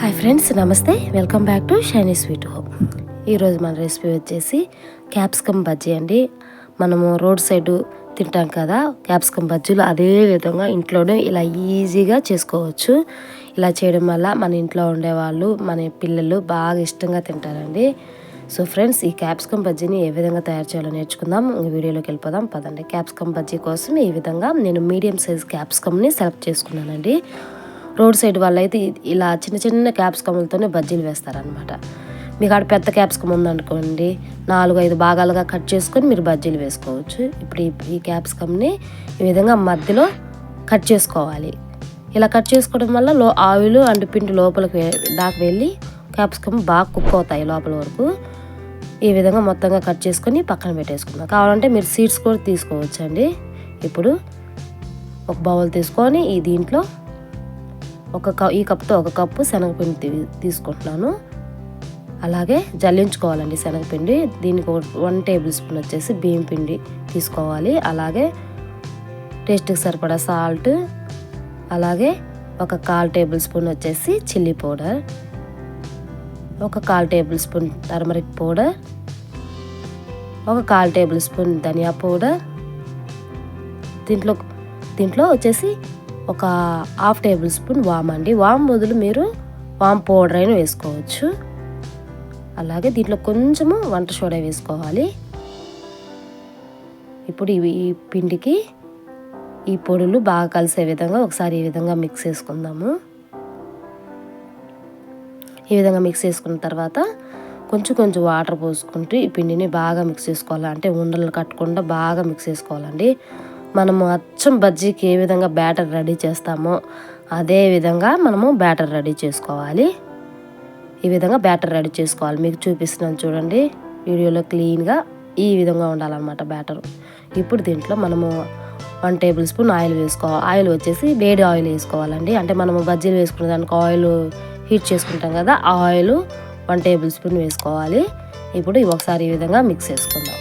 Hi friends నమస్తే. Welcome back to Shiny sweet home ఈరోజు మన రెసిపీ వచ్చేసి క్యాప్సికమ్ బజ్జీ అండి. మనము రోడ్ సైడ్ తింటాం కదా క్యాప్సికమ్ బజ్జీలు అదే విధంగా ఇంట్లోనే ఇలా ఈజీగా చేసుకోవచ్చు. ఇలా చేయడం వల్ల మన ఇంట్లో ఉండేవాళ్ళు మన పిల్లలు బాగా ఇష్టంగా తింటారండి. సో ఫ్రెండ్స్ ఈ క్యాప్సికమ్ బజ్జీని ఏ విధంగా తయారు చేయాలో నేర్చుకుందాం. వీడియోలోకి వెళ్ళిపోదాం. పదండి. క్యాప్సికమ్ బజ్జీ కోసం ఈ విధంగా నేను మీడియం సైజ్ క్యాప్సికమ్ని సెలెక్ట్ చేసుకున్నానండి. రోడ్ సైడ్ వాళ్ళు అయితే ఇలా చిన్న చిన్న క్యాప్సికమ్లతోనే బజ్జీలు వేస్తారనమాట మీకు ఆడ పెద్ద క్యాప్సికమ్ ఉందనుకోండి నాలుగు ఐదు భాగాలుగా కట్ చేసుకొని మీరు బజ్జీలు వేసుకోవచ్చు. ఇప్పుడు ఈ క్యాప్సికమ్ని ఈ విధంగా మధ్యలో కట్ చేసుకోవాలి. ఇలా కట్ చేసుకోవడం వల్ల లో ఆయిల్ అండ్ పిండి లోపలికి దాకా వెళ్ళి క్యాప్సికమ్ బాగా కుక్ అవుతాయి లోపల వరకు. ఈ విధంగా మొత్తంగా కట్ చేసుకొని పక్కన పెట్టేసుకుందాం. కావాలంటే మీరు సీడ్స్ కూడా తీసుకోవచ్చండి. ఇప్పుడు ఒక బౌల్ తీసుకొని ఈ దీంట్లో ఒక క ఈ కప్తో ఒక కప్పు శనగపిండి తీ- తీసుకుంటున్నాను. అలాగే జల్లించుకోవాలండి శనగపిండి. దీనికి ఒక వన్ టేబుల్ స్పూన్ వచ్చేసి బియ్యం పిండి తీసుకోవాలి. అలాగే టేస్ట్కి సరిపడా సాల్ట్. అలాగే ఒక కాల్ టేబుల్ స్పూన్ వచ్చేసి చిల్లీ పౌడర్. ఒక కాల్ టేబుల్ స్పూన్ టర్మరిక్ పౌడర్. ఒక కాల్ టేబుల్ స్పూన్ ధనియా పౌడర్. దీంట్లో దీంట్లో వచ్చేసి ఒక హాఫ్ టేబుల్ స్పూన్ వామ్ అండి. వామ్ బదులు మీరు వామ్ పౌడర్ అయినా వేసుకోవచ్చు. అలాగే దీంట్లో కొంచెము వంట సోడా వేసుకోవాలి. ఇప్పుడు ఇవి ఈ పిండికి ఈ పొడులు బాగా కలిసే విధంగా ఒకసారి ఈ విధంగా మిక్స్ చేసుకుందాము. ఈ విధంగా మిక్స్ చేసుకున్న తర్వాత కొంచెం కొంచెం వాటర్ పోసుకుంటూ ఈ పిండిని బాగా మిక్స్ చేసుకోవాలి? అంటే ఉండలు కట్టకుండా బాగా మిక్స్ చేసుకోవాలండి. మనము అచ్చం బజ్జీకి ఏ విధంగా బ్యాటర్ రెడీ చేస్తామో అదే విధంగా మనము బ్యాటర్ రెడీ చేసుకోవాలి. ఈ విధంగా బ్యాటర్ రెడీ చేసుకోవాలి. మీకు చూపిస్తున్నాను చూడండి. వీడియోలో క్లీన్గా ఈ విధంగా ఉండాలన్నమాట బ్యాటర్. ఇప్పుడు దీంట్లో మనము వన్ టేబుల్ స్పూన్ ఆయిల్ వేసుకోవాలి. ఆయిల్ వచ్చేసి వేడి ఆయిల్ వేసుకోవాలండి. అంటే మనము బజ్జీలు వేసుకునే దానికి ఆయిల్ హీట్ చేసుకుంటాం కదా ఆ ఆయిల్ వన్ టేబుల్ స్పూన్ వేసుకోవాలి. ఇప్పుడు ఒకసారి ఈ విధంగా మిక్స్ చేసుకుందాం.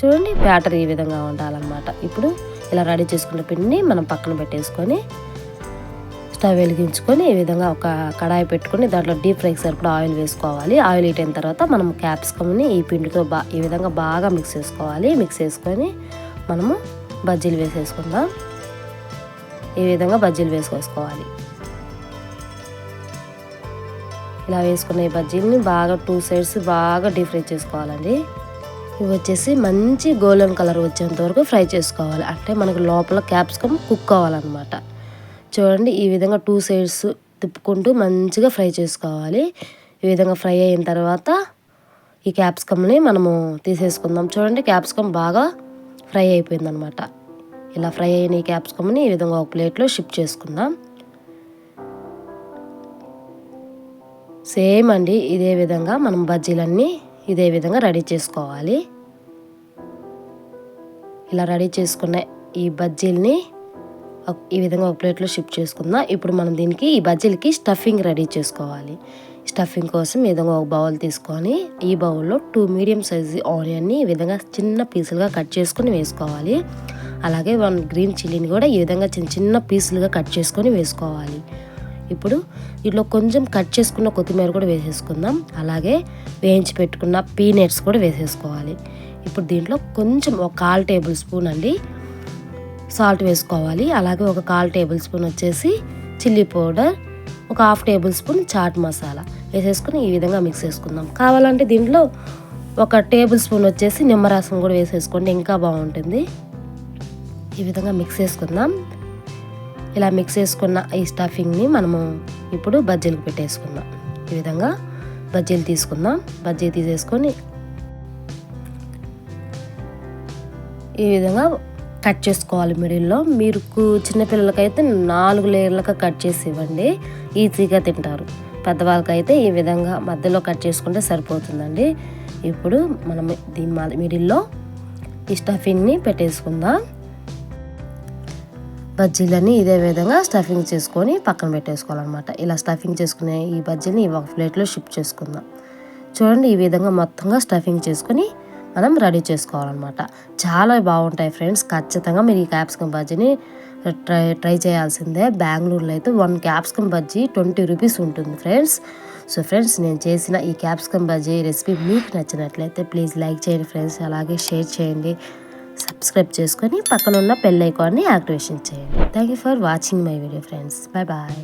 చూడండి బ్యాటర్ ఈ విధంగా ఉండాలన్నమాట. ఇప్పుడు ఇలా రెడీ చేసుకున్న పిండిని మనం పక్కన పెట్టేసుకొని స్టవ్ వెలిగించుకొని ఈ విధంగా ఒక కడాయి పెట్టుకొని దాంట్లో డీప్ ఫ్రైకి సరిపడా ఆయిల్ వేసుకోవాలి. ఆయిల్ హీట్ అయిన తర్వాత మనం క్యాప్సికమ్ని ఈ పిండితో బా ఈ విధంగా బాగా మిక్స్ చేసుకోవాలి. మిక్స్ చేసుకొని మనము బజ్జీలు వేసేసుకుందాం. ఈ విధంగా బజ్జీలు వేసుకోవాలి ఇలా వేసుకున్న ఈ బజ్జీలని బాగా టూ సైడ్స్ బాగా డీప్ ఫ్రై చేసుకోవాలండి. ఇవి వచ్చేసి మంచి గోల్డెన్ కలర్ వచ్చేంత వరకు ఫ్రై చేసుకోవాలి. అంటే మనకు లోపల క్యాప్సికమ్ కుక్ అవ్వాలన్నమాట చూడండి ఈ విధంగా టూ సైడ్స్ తిప్పుకుంటూ మంచిగా ఫ్రై చేసుకోవాలి. ఈ విధంగా ఫ్రై అయిన తర్వాత ఈ క్యాప్సికమ్ని మనము తీసేసుకుందాం. చూడండి క్యాప్సికమ్ బాగా ఫ్రై అయిపోయిందనమాట ఇలా ఫ్రై అయిన ఈ క్యాప్సికమ్ని ఈ విధంగా ఒక ప్లేట్లో షిఫ్ట్ చేసుకుందాం. సేమ్ అండి ఇదే విధంగా మనం బజ్జీలన్నీ ఇదే విధంగా రెడీ చేసుకోవాలి. ఇలా రెడీ చేసుకున్న ఈ బజ్జీల్ని ఈ విధంగా ఒక ప్లేట్లో షిఫ్ట్ చేసుకుందాం. ఇప్పుడు మనం దీనికి ఈ బజ్జీలకి స్టఫింగ్ రెడీ చేసుకోవాలి. స్టఫింగ్ కోసం విధంగా ఒక బౌల్ తీసుకొని ఈ బౌల్లో టూ మీడియం సైజు ఆనియన్ని ఈ విధంగా చిన్న పీసులుగా కట్ చేసుకొని వేసుకోవాలి. అలాగే వన్ గ్రీన్ చిల్లీని కూడా ఈ విధంగా చిన్న చిన్న పీసులుగా కట్ చేసుకొని వేసుకోవాలి. ఇప్పుడు దీంట్లో కొంచెం కట్ చేసుకున్న కొత్తిమీర కూడా వేసేసుకుందాం. అలాగే వేయించి పెట్టుకున్న పీనట్స్ కూడా వేసేసుకోవాలి. ఇప్పుడు దీంట్లో కొంచెం ఒక కాల్ టేబుల్ స్పూన్ అండి సాల్ట్ వేసుకోవాలి. అలాగే ఒక కాల్ టేబుల్ స్పూన్ వచ్చేసి చిల్లీ పౌడర్ ఒక half table spoon chaat masala వేసేసుకుని ఈ విధంగా మిక్స్ చేసుకుందాం. కావాలంటే దీంట్లో ఒక టేబుల్ స్పూన్ వచ్చేసి నిమ్మరసం కూడా వేసేసుకోండి ఇంకా బాగుంటుంది. ఈ విధంగా మిక్స్ చేసుకుందాం. ఇలా మిక్స్ చేసుకున్న ఈ స్టఫింగ్ని మనము ఇప్పుడు బజ్జీలకు పెట్టేసుకుందాం. ఈ విధంగా బజ్జీలు తీసుకుందాం. బజ్జీ తీసేసుకొని ఈ విధంగా కట్ చేసుకోవాలి మిడిల్లో. మీరు చిన్నపిల్లలకైతే నాలుగు లేయర్లకు కట్ చేసి ఇవ్వండి. ఈజీగా తింటారు. పెద్దవాళ్ళకైతే ఈ విధంగా మధ్యలో కట్ చేసుకుంటే సరిపోతుందండి. ఇప్పుడు మనం దీని మా- మిడిల్లో ఈ స్టఫింగ్ని పెట్టేసుకుందాం. బజ్జీలని ఇదే విధంగా స్టఫింగ్ చేసుకొని పక్కన పెట్టేసుకోవాలన్నమాట. ఇలా స్టఫింగ్ చేసుకునే ఈ బజ్జీని ఒక ప్లేట్లో షిఫ్ట్ చేసుకుందాం. చూడండి ఈ విధంగా మొత్తంగా స్టఫింగ్ చేసుకొని మనం రెడీ చేసుకోవాలన్నమాట. చాలా బాగుంటాయి ఫ్రెండ్స్. ఖచ్చితంగా మీరు ఈ క్యాప్సికమ్ బజ్జీని ట్రై ట్రై చేయాల్సిందే. బెంగళూరులో అయితే one capsicum bajji twenty rupees ఉంటుంది ఫ్రెండ్స్. సో ఫ్రెండ్స్ నేను చేసిన ఈ క్యాప్సికమ్ బజ్జీ రెసిపీ మీకు నచ్చినట్లయితే ప్లీజ్ లైక్ చేయండి ఫ్రెండ్స్. అలాగే షేర్ చేయండి. సబ్స్క్రైబ్ చేసుకొని పక్కన ఉన్న బెల్ ఐకాన్ని యాక్టివేషన్ చేయండి. Thank you for watching my video friends bye bye